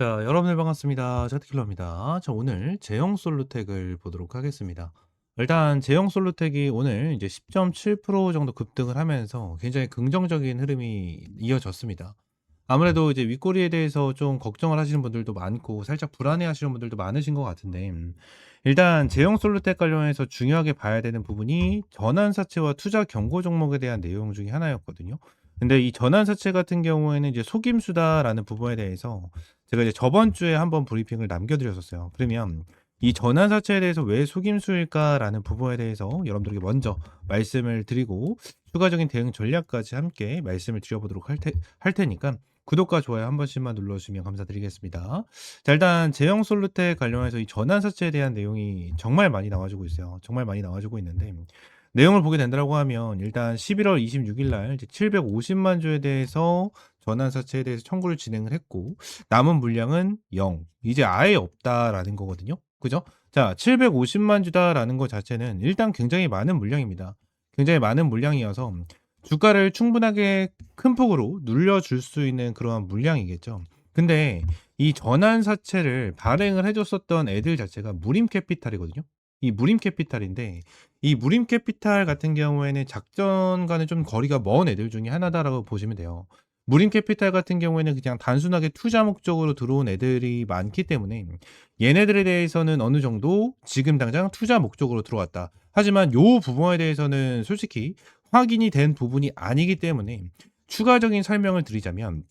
자, 여러분들 반갑습니다. 제트킬러입니다. 자, 오늘 제형 솔루텍을 보도록 하겠습니다. 일단 제형 솔루텍이 오늘 이제 10.7% 정도 급등을 하면서 굉장히 긍정적인 흐름이 이어졌습니다. 아무래도 이제 윗꼬리에 대해서 좀 걱정을 하시는 분들도 많고 살짝 불안해 하시는 분들도 많으신 것 같은데 음, 일단 제형 솔루텍 관련해서 중요하게 봐야 되는 부분이 전환사채와 투자 경고 종목에 대한 내용 중에 하나였거든요. 근데 이 전환사채 같은 경우에는 이제 속임수다라는 부분에 대해서 제가 이제 저번 주에 한번 브리핑을 남겨드렸었어요. 그러면 이 전환사채에 대해서 왜 속임수일까라는 부분에 대해서 여러분들에게 먼저 말씀을 드리고 추가적인 대응 전략까지 함께 말씀을 드려보도록 할, 테, 할 테니까 구독과 좋아요 한 번씩만 눌러주시면 감사드리겠습니다. 자, 일단 제형 솔루텍 관련해서 이 전환사채에 대한 내용이 정말 많이 나와주고 있어요. 정말 많이 나와주고 있는데 내용을 보게 된다고 하면 일단 11월 26일 날 이제 750만 주에 대해서 전환사채에 대해서 청구를 진행을 했고 남은 물량은 0. 이제 아예 없다라는 거거든요. 그죠? 자, 750만 주다라는 것 자체는 일단 굉장히 많은 물량입니다. 굉장히 많은 물량이어서 주가를 충분하게 큰 폭으로 눌려줄 수 있는 그러한 물량이겠죠. 근데 이 전환사채를 발행을 해줬었던 애들 자체가 무림 캐피탈이거든요. 이 무림 캐피탈인데 이 무림 캐피탈 같은 경우에는 작전과는 좀 거리가 먼 애들 중에 하나다라고 보시면 돼요. 무림 캐피탈 같은 경우에는 그냥 단순하게 투자 목적으로 들어온 애들이 많기 때문에 얘네들에 대해서는 어느 정도 지금 당장 투자 목적으로 들어왔다. 하지만 요 부분에 대해서는 솔직히 확인이 된 부분이 아니기 때문에 추가적인 설명을 드리자면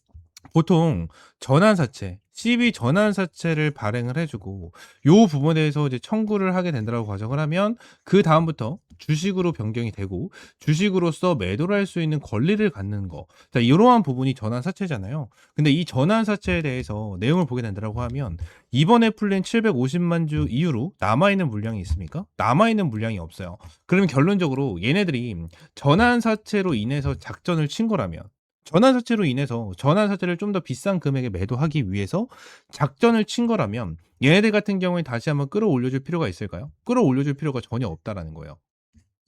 보통 전환사채, CB 전환사채를 발행을 해주고 요 부분에 대해서 이제 청구를 하게 된다고 가정을 하면 그 다음부터 주식으로 변경이 되고 주식으로서 매도를 할 수 있는 권리를 갖는 거. 자, 이러한 부분이 전환사채잖아요. 근데 이 전환사채에 대해서 내용을 보게 된다고 하면 이번에 풀린 750만 주 이후로 남아있는 물량이 있습니까? 남아있는 물량이 없어요. 그러면 결론적으로 얘네들이 전환사채로 인해서 작전을 친 거라면 전환 사채로 인해서 전환 사채를 좀 더 비싼 금액에 매도하기 위해서 작전을 친 거라면 얘네들 같은 경우에 다시 한번 끌어올려줄 필요가 있을까요? 끌어올려줄 필요가 전혀 없다라는 거예요.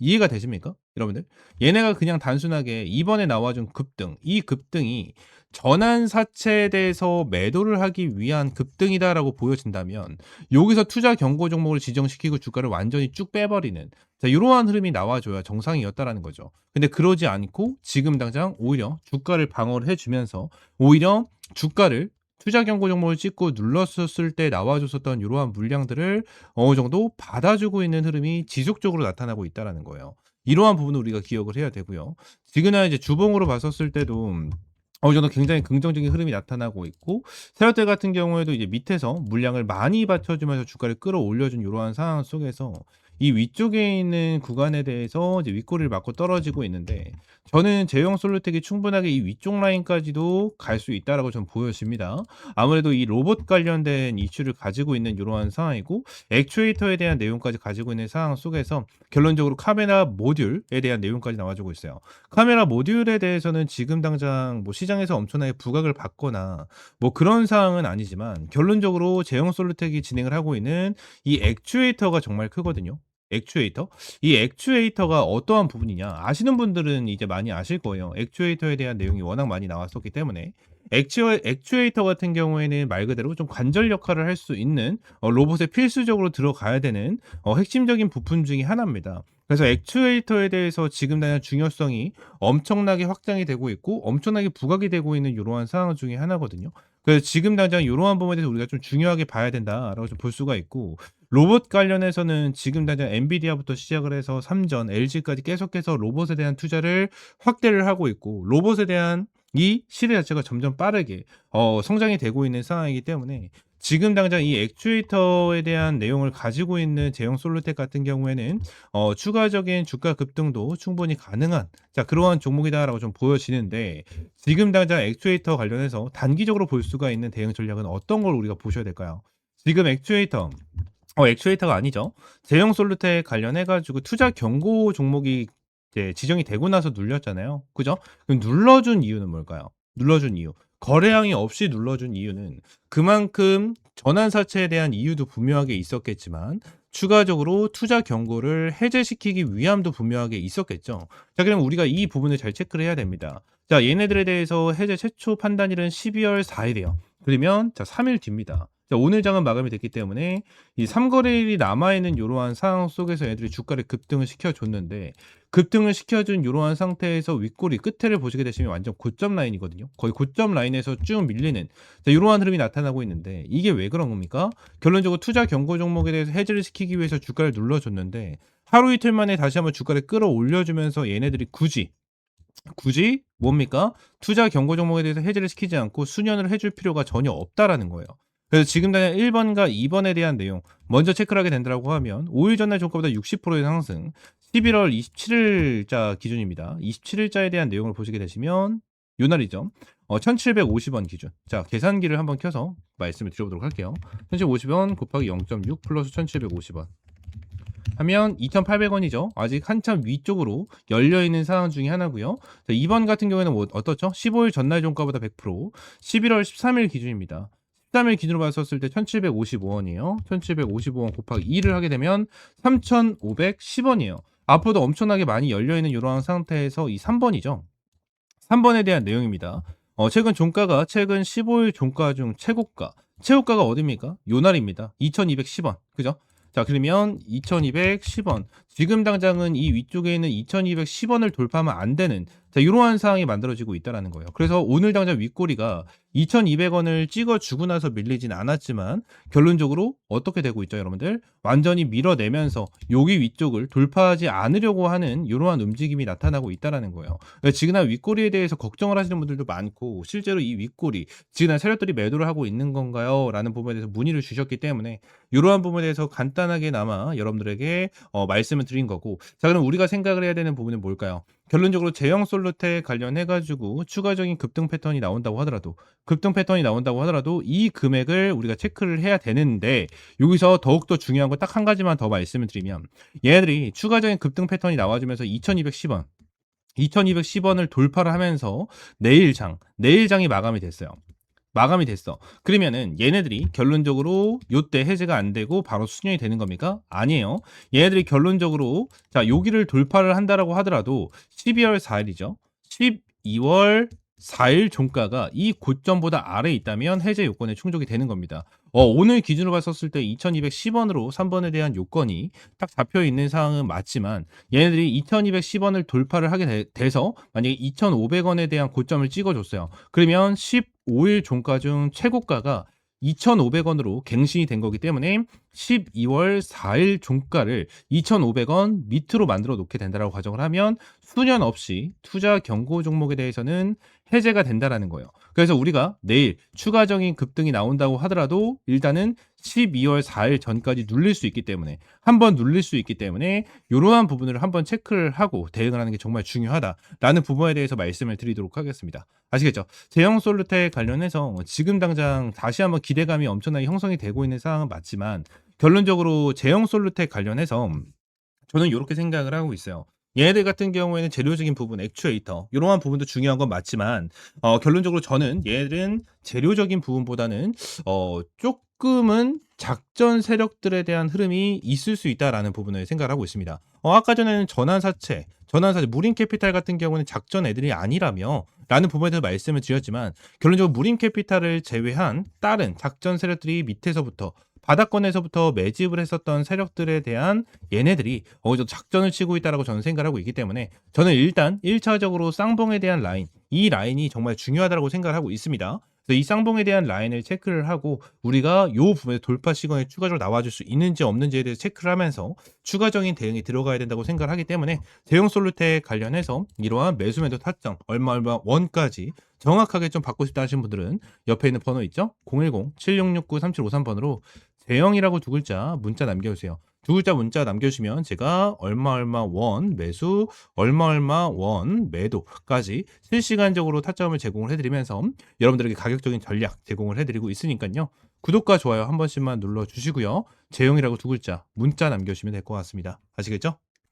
이해가 되십니까? 여러분들? 얘네가 그냥 단순하게 이번에 나와준 급등, 이 급등이 전환 사채에 대해서 매도를 하기 위한 급등이다라고 보여진다면 여기서 투자 경고 종목을 지정시키고 주가를 완전히 쭉 빼버리는 자, 이러한 흐름이 나와줘야 정상이었다라는 거죠. 근데 그러지 않고 지금 당장 오히려 주가를 방어를 해주면서 오히려 주가를 투자 경고 종목을 찍고 눌렀었을 때 나와줬었던 이러한 물량들을 어느 정도 받아주고 있는 흐름이 지속적으로 나타나고 있다라는 거예요. 이러한 부분을 우리가 기억을 해야 되고요. 지금은 이제 주봉으로 봤었을 때도 어느 정도 굉장히 긍정적인 흐름이 나타나고 있고 세력들 같은 경우에도 이제 밑에서 물량을 많이 받쳐주면서 주가를 끌어올려준 이러한 상황 속에서 이 위쪽에 있는 구간에 대해서 이제 윗꼬리를 맞고 떨어지고 있는데 저는 제형 솔루텍이 충분하게 이 위쪽 라인까지도 갈 수 있다라고 좀 보여집니다. 아무래도 이 로봇 관련된 이슈를 가지고 있는 이러한 상황이고 액추에이터에 대한 내용까지 가지고 있는 상황 속에서 결론적으로 카메라 모듈에 대한 내용까지 나와주고 있어요. 카메라 모듈에 대해서는 지금 당장 뭐 시장에서 엄청나게 부각을 받거나 뭐 그런 상황은 아니지만 결론적으로 제형 솔루텍이 진행을 하고 있는 이 액추에이터가 정말 크거든요. 액추에이터? 이 액추에이터가 어떠한 부분이냐? 아시는 분들은 이제 많이 아실 거예요. 액추에이터에 대한 내용이 워낙 많이 나왔었기 때문에 액추, 액추에이터 같은 경우에는 말 그대로 좀 관절 역할을 할 수 있는 어, 로봇에 필수적으로 들어가야 되는 어, 핵심적인 부품 중의 하나입니다. 그래서 액추에이터에 대해서 지금 당장 중요성이 엄청나게 확장이 되고 있고 엄청나게 부각이 되고 있는 이러한 상황 중의 하나거든요. 그래서 지금 당장 이러한 부분에 대해서 우리가 좀 중요하게 봐야 된다라고 좀 볼 수가 있고 로봇 관련해서는 지금 당장 엔비디아부터 시작을 해서 삼전, LG까지 계속해서 로봇에 대한 투자를 확대를 하고 있고 로봇에 대한 이 시대 자체가 점점 빠르게 어, 성장이 되고 있는 상황이기 때문에 지금 당장 이 액추에이터에 대한 내용을 가지고 있는 제형 솔루텍 같은 경우에는 어, 추가적인 주가 급등도 충분히 가능한 자 그러한 종목이다라고 좀 보여지는데 지금 당장 액추에이터 관련해서 단기적으로 볼 수가 있는 대응 전략은 어떤 걸 우리가 보셔야 될까요? 지금 액추에이터 어, 액추에이터가 아니죠. 제형 솔루텍 관련해 가지고 투자 경고 종목이 이제 지정이 되고 나서 눌렸잖아요. 그죠? 그럼 눌러준 이유는 뭘까요? 눌러준 이유. 거래량이 없이 눌러준 이유는 그만큼 전환사채에 대한 이유도 분명하게 있었겠지만 추가적으로 투자 경고를 해제시키기 위함도 분명하게 있었겠죠. 자, 그럼 우리가 이 부분을 잘 체크를 해야 됩니다. 자, 얘네들에 대해서 해제 최초 판단일은 12월 4일이에요. 그러면 자 3일 뒤입니다. 자 오늘 장은 마감이 됐기 때문에 이 삼거래일이 남아 있는 이러한 상황 속에서 얘들이 주가를 급등을 시켜 줬는데 급등을 시켜준 이러한 상태에서 윗꼬리 끝에를 보시게 되시면 완전 고점 라인이거든요. 거의 고점 라인에서 쭉 밀리는 자, 이러한 흐름이 나타나고 있는데 이게 왜 그런 겁니까? 결론적으로 투자 경고 종목에 대해서 해지를 시키기 위해서 주가를 눌러줬는데 하루 이틀 만에 다시 한번 주가를 끌어올려주면서 얘네들이 굳이 굳이 뭡니까? 투자 경고 종목에 대해서 해지를 시키지 않고 수년을 해줄 필요가 전혀 없다라는 거예요. 그래서 지금 당장 1번과 2번에 대한 내용 먼저 체크를 하게 된다고 하면 5일 전날 종가보다 60%의 상승 11월 27일자 기준입니다. 27일자에 대한 내용을 보시게 되시면 요 날이죠. 어, 1750원 기준. 자, 계산기를 한번 켜서 말씀을 드려보도록 할게요. 1750원 곱하기 0.6 플러스 1750원. 하면 2,800원이죠. 아직 한참 위쪽으로 열려 있는 상황 중에 하나고요. 자, 2번 같은 경우에는 뭐 어떻죠? 15일 전날 종가보다 100%, 11월 13일 기준입니다. 13일 기준으로 봤었을 때 1,755원이에요. 1,755원 곱하기 2를 하게 되면 3,510원이에요. 앞으로도 엄청나게 많이 열려 있는 이러한 상태에서 이 3번이죠. 3번에 대한 내용입니다. 어, 최근 종가가 최근 15일 종가 중 최고가. 최고가가 어디입니까? 요 날입니다. 2210원. 그죠? 자, 그러면 2210원. 지금 당장은 이 위쪽에 있는 2210원을 돌파하면 안 되는 자, 이러한 상황이 만들어지고 있다라는 거예요. 그래서 오늘 당장 윗꼬리가 2200원을 찍어주고 나서 밀리진 않았지만 결론적으로 어떻게 되고 있죠, 여러분들? 완전히 밀어내면서 여기 위쪽을 돌파하지 않으려고 하는 이러한 움직임이 나타나고 있다라는 거예요. 그러니까 지그날 윗꼬리에 대해서 걱정을 하시는 분들도 많고 실제로 이 윗꼬리 지그날 세력들이 매도를 하고 있는 건가요? 라는 부분에 대해서 문의를 주셨기 때문에 이러한 부분에 대해서 간단하게나마 여러분들에게 어, 말씀을 드린 거고 자 그럼 우리가 생각을 해야 되는 부분은 뭘까요? 결론적으로 제형 솔루테 관련해 가지고 추가적인 급등 패턴이 나온다고 하더라도 급등 패턴이 나온다고 하더라도 이 금액을 우리가 체크를 해야 되는데 여기서 더욱더 중요한 거 딱 한 가지만 더 말씀을 드리면 얘네들이 추가적인 급등 패턴이 나와주면서 2210원 2210원을 돌파를 하면서 내일장 내일장이 마감이 됐어요. 마감이 됐어. 그러면은 얘네들이 결론적으로 요때 해제가 안 되고 바로 수년이 되는 겁니까? 아니에요. 얘네들이 결론적으로 자 여기를 돌파를 한다라고 하더라도 12월 4일이죠. 12월 4일 종가가 이 고점보다 아래에 있다면 해제 요건에 충족이 되는 겁니다. 어, 오늘 기준으로 봤었을 때 2210원으로 3번에 대한 요건이 딱 잡혀 있는 상황은 맞지만 얘네들이 2210원을 돌파를 하게 돼, 서 만약에 2500원에 대한 고점을 찍어줬어요. 그러면 15일 종가 중 최고가가 2,500원으로 갱신이 된 거기 때문에 12월 4일 종가를 2,500원 밑으로 만들어 놓게 된다라고 가정을 하면 수년 없이 투자 경고 종목에 대해서는 해제가 된다라는 거예요. 그래서 우리가 내일 추가적인 급등이 나온다고 하더라도 일단은 12월 4일 전까지 눌릴 수 있기 때문에 한번 눌릴 수 있기 때문에 이러한 부분을 한번 체크를 하고 대응을 하는 게 정말 중요하다라는 부분에 대해서 말씀을 드리도록 하겠습니다. 아시겠죠? 제형 솔루테 관련해서 지금 당장 다시 한번 기대감이 엄청나게 형성이 되고 있는 상황은 맞지만 결론적으로 제형 솔루테 관련해서 저는 이렇게 생각을 하고 있어요. 얘네들 같은 경우에는 재료적인 부분, 액추에이터 이러한 부분도 중요한 건 맞지만 어, 결론적으로 저는 얘들은 재료적인 부분보다는 어, 조금은 작전 세력들에 대한 흐름이 있을 수 있다라는 부분을 생각을 하고 있습니다. 어, 아까 전에는 전환사채, 전환사채, 무림캐피탈 같은 경우는 작전 애들이 아니라며 라는 부분에 대해서 말씀을 드렸지만 결론적으로 무림캐피탈을 제외한 다른 작전 세력들이 밑에서부터 바닥권에서부터 매집을 했었던 세력들에 대한 얘네들이 어느 정도 작전을 치고 있다라고 저는 생각을 하고 있기 때문에 저는 일단 1차적으로 쌍봉에 대한 라인, 이 라인이 정말 중요하다고 생각을 하고 있습니다. 그래서 이 쌍봉에 대한 라인을 체크를 하고 우리가 요 부분에 돌파 시간에 추가적으로 나와줄 수 있는지 없는지에 대해서 체크를 하면서 추가적인 대응이 들어가야 된다고 생각을 하기 때문에 대형 솔루테 관련해서 이러한 매수 매도 타점 얼마 얼마 원까지 정확하게 좀 받고 싶다 하시는 분들은 옆에 있는 번호 있죠? 010-7669-3753번으로 대형이라고 두 글자 문자 남겨주세요. 두 글자 문자 남겨주시면 제가 얼마 얼마 원 매수, 얼마 얼마 원 매도까지 실시간적으로 타점을 제공을 해드리면서 여러분들에게 가격적인 전략 제공을 해드리고 있으니까요. 구독과 좋아요 한 번씩만 눌러주시고요. 재용이라고 두 글자 문자 남겨주시면 될 것 같습니다. 아시겠죠?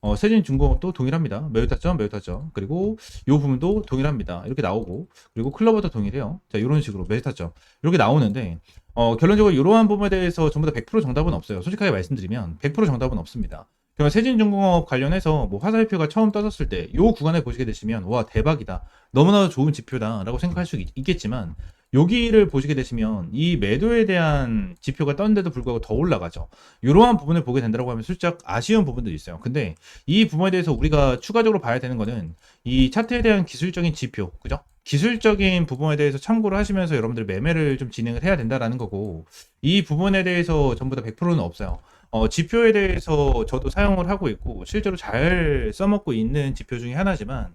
어, 세진 중공업도 동일합니다. 매우 타점, 매우 타점. 그리고 이 부분도 동일합니다. 이렇게 나오고 그리고 클럽도 동일해요. 자, 이런 식으로 매우 타점 이렇게 나오는데 어, 결론적으로 이러한 부분에 대해서 전부 다 100% 정답은 없어요. 솔직하게 말씀드리면 100% 정답은 없습니다. 그러면 세진중공업 관련해서 뭐 화살표가 처음 떠졌을 때 이 구간을 보시게 되시면 와 대박이다. 너무나도 좋은 지표다라고 생각할 수 있, 있겠지만 여기를 보시게 되시면 이 매도에 대한 지표가 떴는데도 불구하고 더 올라가죠. 이러한 부분을 보게 된다고 하면 슬쩍 아쉬운 부분도 있어요. 근데 이 부분에 대해서 우리가 추가적으로 봐야 되는 거는 이 차트에 대한 기술적인 지표, 그죠? 기술적인 부분에 대해서 참고를 하시면서 여러분들 매매를 좀 진행을 해야 된다라는 거고 이 부분에 대해서 전부 다 100%는 없어요. 어, 지표에 대해서 저도 사용을 하고 있고 실제로 잘 써먹고 있는 지표 중에 하나지만